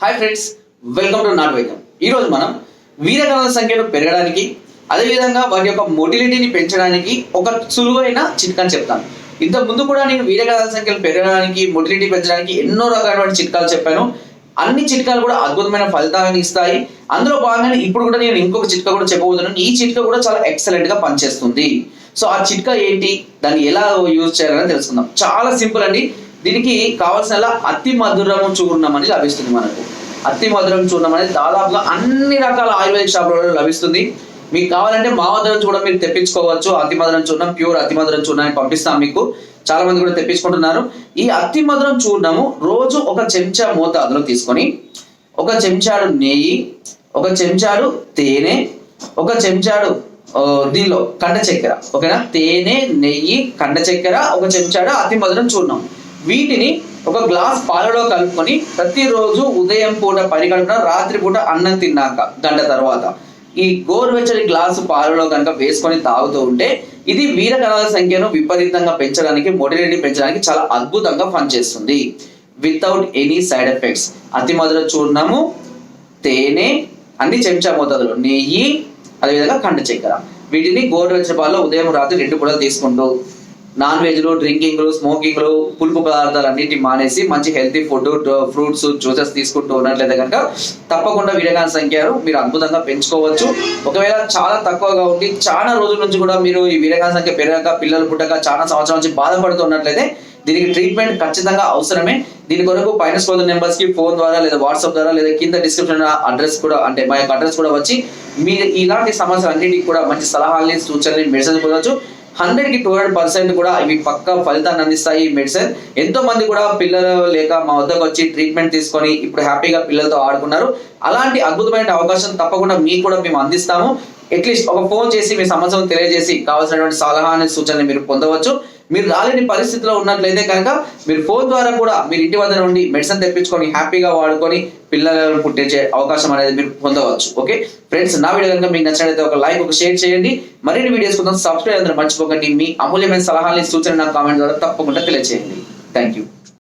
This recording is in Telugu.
హాయ్ ఫ్రెండ్స్ వెల్కమ్ టు నాట్ వైద్యం ఈరోజు మనం వీరగణాల సంఖ్యను పెరగడానికి అదేవిధంగా వారి యొక్క మొటిలిటీని పెంచడానికి ఒక సులువైన చిట్కాని చెప్తాను ఇంతకు ముందు కూడా నేను వీరగణాల సంఖ్యను పెరగడానికి మొటిలిటీ పెంచడానికి ఎన్నో రకాలైన చిట్కాలు చెప్పాను. అన్ని చిట్కాలు కూడా అద్భుతమైన ఫలితాలను ఇస్తాయి. అందులో భాగంగానే ఇప్పుడు కూడా నేను ఇంకొక చిట్కా కూడా చెప్పబోతున్నాను. ఈ చిట్కా కూడా చాలా ఎక్సలెంట్గా పనిచేస్తుంది. సో ఆ చిట్కా ఏంటి? దాన్ని ఎలా యూజ్ చేయాలని తెలుసుకుందాం. చాలా సింపుల్ అండి. దీనికి కావాల్సిన అతి మధురము చూర్ణం అని లభిస్తుంది మనకు. అతి మధురం చూర్ణం అనేది దాదాపుగా అన్ని రకాల ఆయుర్వేదిక్ షాపులలో లభిస్తుంది. మీకు కావాలంటే మా వద్ద నుంచి కూడా మీరు తెప్పించుకోవచ్చు. అతి మధురం చూర్ణం ప్యూర్ అతి మధురం చూర్ణాన్ని పంపిస్తాం మీకు. చాలా మంది కూడా తెప్పించుకుంటున్నారు. ఈ అతి మధురం చూర్ణము రోజు ఒక చెంచా మోతాదులో తీసుకొని ఒక చెంచాడు నెయ్యి ఒక చెంచాడు తేనె ఒక చెంచాడు దీనిలో కండ చక్కెర. ఓకేనా? తేనె నెయ్యి కండ చక్కెర ఒక చెంచాడు అతి మధురం చూర్ణం. వీటిని ఒక గ్లాస్ పాలలో కలుపుకొని ప్రతిరోజు ఉదయం పూట పరిగడుపున రాత్రి పూట అన్నం తిన్నాక గంట తర్వాత ఈ గోరువెచ్చని గ్లాసు పాలలో కనుక వేసుకొని తాగుతూ ఉంటే ఇది వీర కణాల సంఖ్యను విపరీతంగా పెంచడానికి మొటిలిటీ పెంచడానికి చాలా అద్భుతంగా పనిచేస్తుంది. వితౌట్ ఎనీ సైడ్ ఎఫెక్ట్స్ అతి మధుర చూర్ణము తేనె అన్ని చెంచా మోతాదులో నెయ్యి అదేవిధంగా కండ చక్కెర. వీటిని గోరువెచ్చని పాలలో ఉదయం రాత్రి రెండు పూటలు తీసుకుంటూ నాన్ వెజ్లు డ్రింకింగ్లు స్మోకింగ్లు పులుపు పదార్థాలు అన్నిటి మానేసి మంచి హెల్తీ ఫుడ్ ఫ్రూట్స్ జ్యూసెస్ తీసుకుంటూ ఉన్నట్లయితే కనుక తప్పకుండా వీరగాన సంఖ్యను మీరు అద్భుతంగా పెంచుకోవచ్చు. ఒకవేళ చాలా తక్కువగా ఉండి చాలా రోజుల నుంచి కూడా మీరు ఈ వీరగాన సంఖ్య పెరగక పిల్లలు పుట్టక చాలా సంవత్సరాల నుంచి బాధపడుతున్నట్లయితే దీనికి ట్రీట్మెంట్ ఖచ్చితంగా అవసరమే. దీని కొరకు పైన స్కోర్ నెంబర్స్కి ఫోన్ ద్వారా లేదా వాట్సాప్ ద్వారా లేదా కింద డిస్క్రిప్షన్ అడ్రస్ కూడా అంటే మా యొక్క అడ్రస్ కూడా వచ్చి మీరు ఇలాంటి సమస్యలు అన్నింటికి కూడా మంచి సలహాలని సూచనలు మెడిసిన్ పొందవచ్చు హండ్రెడ్కి టూ హండ్రెడ్ పర్సెంట్ కూడా ఇవి పక్క ఫలితాన్ని అందిస్తాయి ఈ మెడిసిన్. ఎంతో మంది కూడా పిల్లలు లేక మా వద్దకు వచ్చి ట్రీట్మెంట్ తీసుకొని ఇప్పుడు హ్యాపీగా పిల్లలతో ఆడుకున్నారు. అలాంటి అద్భుతమైన అవకాశం తప్పకుండా మీకు కూడా మేము అందిస్తాము. అట్లీస్ట్ ఒక ఫోన్ చేసి మీ సమస్యను తెలియజేసి కావాల్సినటువంటి సలహాని సూచనలు మీరు పొందవచ్చు. మీరు రాలేని పరిస్థితిలో ఉన్నట్లయితే కనుక మీరు ఫోన్ ద్వారా కూడా మీరు ఇంటి వద్ద నుండి మెడిసిన్ తెప్పించుకొని హ్యాపీగా వాడుకొని పిల్లలను పుట్టించే అవకాశం అనేది మీరు పొందవచ్చు. ఓకే ఫ్రెండ్స్ నా వీడియో కనుక మీకు నచ్చినట్లయితే ఒక లైక్ ఒక షేర్ చేయండి. మరిన్ని వీడియోస్ కోసం సబ్స్క్రైబ్ అందరూ మర్చిపోకండి. మీ అమూల్యమైన సలహాలని సూచన నా కామెంట్ ద్వారా తప్పకుండా తెలియజేయండి థ్యాంక్ యూ